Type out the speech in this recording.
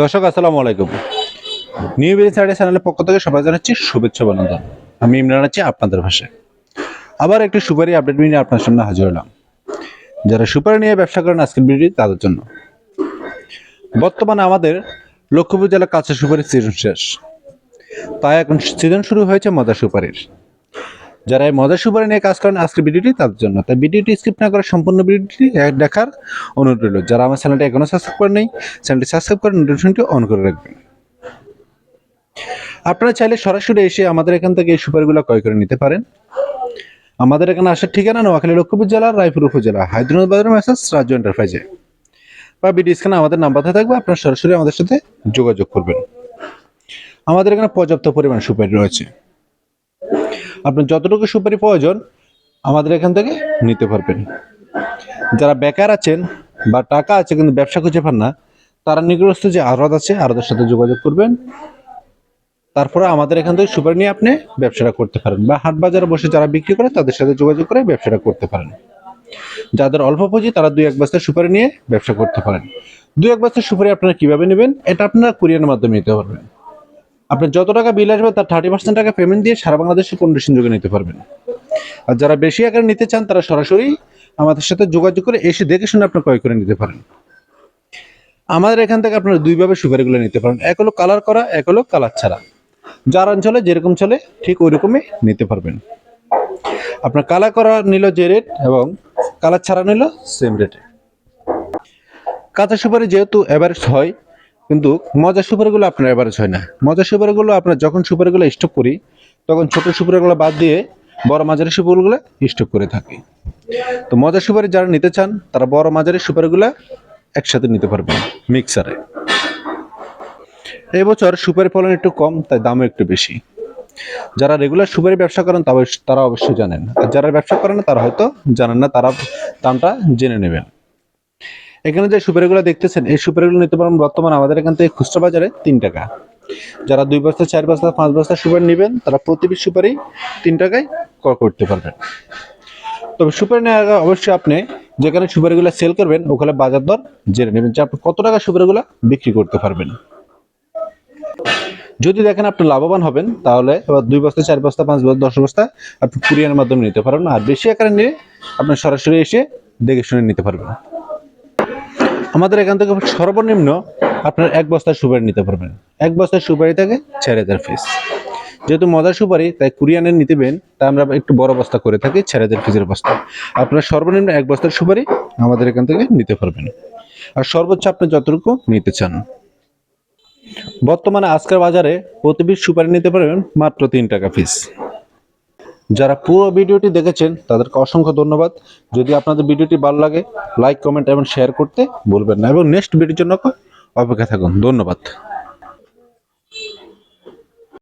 দর্শক, আসসালামু আলাইকুম। নিউ বিলি সাইডে চ্যানেলের পক্ষ থেকে সবাই জানাচ্ছি শুভেচ্ছা অভিনন্দন। আমি ইমরান আছি আপনাদের ভাষায় আবার একটি সুপারি আপডেট নিয়ে আপনার সামনে হাজির হলাম। যারা সুপারি নিয়ে ব্যবসা করেন আজকের ভিডিওটি তাদের জন্য। বর্তমানে আমাদের লক্ষ্মীপুর জেলার কাছে সুপারির সিজন শেষ। তাই এখন সিজন শুরু হয়েছে মজা সুপারির। যারা এই মজা সুপারি নিয়ে কাজ করেন আজকের ভিডিওটি তাদের জন্য। তাই ভিডিওটি স্কিপ না করে সম্পূর্ণ ভিডিওটি দেখার অনুরোধ রইল। যারা আমার চ্যানেলটি এখনও সাবস্ক্রাইব করে নেই চ্যানেলটি সাবস্ক্রাইব করে নোটিফিকেশনটি অন করে রাখবেন। আপনারা চাইলে সরাসরি এসে আমাদের এখান থেকে এই সুপারিগুলো ক্রয় করে নিতে পারেন। আমাদের এখানে আসার ঠিকানা নোয়াখালী লক্ষ্মীপুর জেলা, রায়পুর উপজেলা, হায়দ্রাবাদ বাজার মেসেজ রাজ্য এন্টারপ্রাইজে বা বিডি স্ক্যানে আমাদের নাম্বারটা থাকবে, আপনারা সরাসরি আমাদের সাথে যোগাযোগ করবেন। আমাদের এখানে পর্যাপ্ত পরিমাণ সুপারি রয়েছে। আপনার যতটুকু সুপারি প্রয়োজন, আমাদের এখান থেকে নিতে পারবেন। যারা বেকার আছেন বা টাকা আছে কিন্তু ব্যবসা খুঁজে পান না, তারা নিকটস্থ যে আড়ত আছে আড়তের সাথে যোগাযোগ করবেন। তারপরে আমাদের এখান থেকে সুপারি নিয়ে আপনি ব্যবসাটা করতে পারেন বা হাট বাজারে বসে যারা বিক্রি করে, তাদের সাথে যোগাযোগ করে ব্যবসাটা করতে পারেন। যাদের অল্প পুঁজি, তারা দুই এক বস্তা সুপারি নিয়ে ব্যবসা করতে পারেন। দুই এক বস্তা সুপারি আপনারা কীভাবে নেবেন, এটা আপনারা কুরিয়ারের মাধ্যমে নিতে পারবেন। আপনি যত টাকা বিল আসবে, তার থার্টি পার্সেন্ট টাকা পেমেন্ট দিয়ে সারা বাংলাদেশে কন্ডিশন যোগে নিতে পারবেন। আর যারা বেশি আকারে নিতে চান, তারা সরাসরি আমাদের সাথে যোগাযোগ করে এসে দেখে শুনে আপনি ক্রয় করে নিতে পারেন। আমাদের এখান থেকে আপনারা দুইভাবে সুপারিগুলো নিতে পারেন। এক হলো কালার করা, এক হলো কালার ছাড়া। যার অঞ্চলে যেরকম চলে, ঠিক ওই রকমই নিতে পারবেন। আপনার কালার করা নিল যে রেট এবং কালার ছাড়া নিল সেম রেটে কাঁচা সুপারি যেহেতু অ্যাভারেজ হয় কিন্তু মজা সুপারিগুলো আপনার অ্যাভারেজ হয় না। মজা সুপারিগুলো আপনার যখন সুপারিগুলো স্টক করি, তখন ছোট সুপারিগুলো বাদ দিয়ে বড় মাঝারি সুপারিগুলো স্টক করে থাকি। তো মজা সুপারি যারা নিতে চান, তারা বড় মাঝারি সুপারিগুলো একসাথে নিতে পারবেন মিক্সারে এবছর সুপারি ফলন একটু কম, তাই দামও একটু বেশি। যারা রেগুলার সুপারি ব্যবসা করেন তারা অবশ্যই জানেন। আর যারা ব্যবসা করেন তারা হয়তো জানেন না, তারা দামটা জেনে নেবেন। এখানে যে সুপারিগুলো দেখতেছেন, এই সুপারিগুলো নিতে পারেন বর্তমানে আমাদের এখান থেকে খুচরা বাজারে তিন টাকা। যারা দুই বস্তা, চার বস্তা, পাঁচ বস্তা সুপারি নেবেন, তারা প্রতি সুপারি তিন টাকায় করতে পারবেন। তবে সুপারি নেওয়ার আগে অবশ্যই আপনি যেখানে সুপারিগুলো সেল করবেন, ওখানে বাজার দর জেনে নেবেন যে আপনি কত টাকা সুপারিগুলো বিক্রি করতে পারবেন। যদি দেখেন আপনি লাভবান হবেন, তাহলে এবার দুই বস্তা, চার বস্তা, পাঁচ বস্তা, দশ বস্তা আপনি কুরিয়ারের মাধ্যমে নিতে পারবেন। আর বেশি আকারে নিয়ে আপনি সরাসরি এসে দেখে শুনে নিতে পারবেন। আমাদের এখান থেকে সর্বনিম্ন আপনার এক বস্তা সুপারি নিতে পারবেন। এক বস্তা সুপারি থাকে চার হাজার পিস যেহেতু মজার সুপারি, তাই কুরিয়ানের নিতেবেন তাই আমরা একটু বড় বস্তা করে থাকি চার হাজার পিসের বস্তা। আপনার সর্বনিম্ন এক বস্তার সুপারি আমাদের এখান থেকে নিতে পারবেন। আর সর্বোচ্চ আপনি যতটুকু নিতে চান। বর্তমানে আজকের বাজারে প্রতি সুপারি নিতে পারবেন মাত্র তিন টাকা পিস যারা পুরো ভিডিওটি দেখেছেন, তাদেরকে অসংখ্য ধন্যবাদ। যদি আপনাদের ভিডিওটি ভালো লাগে লাইক কমেন্ট এবং শেয়ার করতে ভুলবেন না। এবং নেক্সট ভিডিওর জন্য অপেক্ষা থাকুন। ধন্যবাদ।